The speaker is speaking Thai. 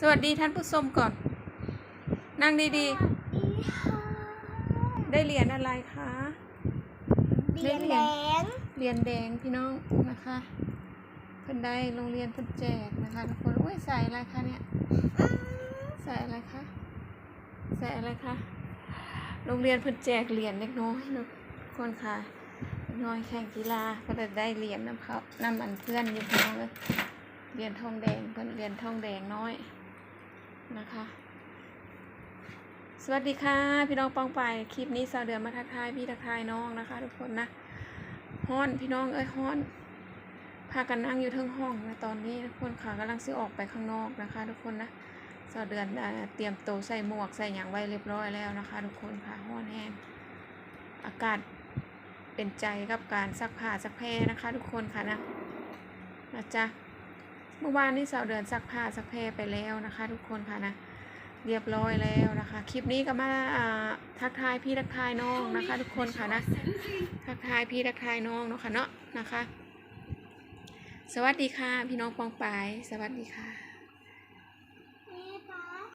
สวัสดีท่านผู้ชมก่อน นั่งดีๆ ได้เหรียญอะไรคะเรียนแดงเหรียญแดงพี่น้องนะคะเพิ่นได้โรงเรียนเพิ่นแจกนะคะทุกคนอุ้ยใส่อะไรคะเนี่ยใส่อะไรคะใส่อะไรคะโรงเรียนเพิ่นแจกเหรียญเล็กน้อยเนอะทุกคนค่ะเล็กน้อยแข่งกีฬาก็จะได้เหรียญนำเขานำอันเพื่อนอยู่พี่น้องเลย เหรียญทองแดงเพิ่นเหรียญทองแดงน้อยนะคะ สวัสดีค่ะ พี่น้องปองไปคลิปนี้สาวเดือนมาทักทายพี่ทักทายน้องนะคะ ทุกคนนะฮ้อนพี่น้องเอ้ยฮ้อนพากันนั่งอยู่ทั้งห้องนะตอนนี้ทุกคนค่ะกำลังซื้อออกไปข้างนอกนะคะ ทุกคนนะสาวเดือนอ่าเตรียมโตใส่หมวกใส่อย่างไว้เรียบร้อยแล้วนะคะ ทุกคนค่ะฮ้อนแห้งอากาศเป็นใจกับการซักผ้าซักแพรนะคะ ทุกคนค่ะนะนะจ๊ะ เมื่อวานนี้สาวเดือนซักผ้าซักแพรไปแล้วนะคะ ทุกคนค่ะนะเรียบร้อยแล้วนะคะ คลิปนี้ก็มาอ่าทักทายพี่ทักทายน้องนะคะ ทุกคนค่ะนะทักทายพี่ทักทายน้องเนาะค่ะเนาะนะคะ สวัสดีค่ะ พี่น้องปองปาย สวัสดีค่ะ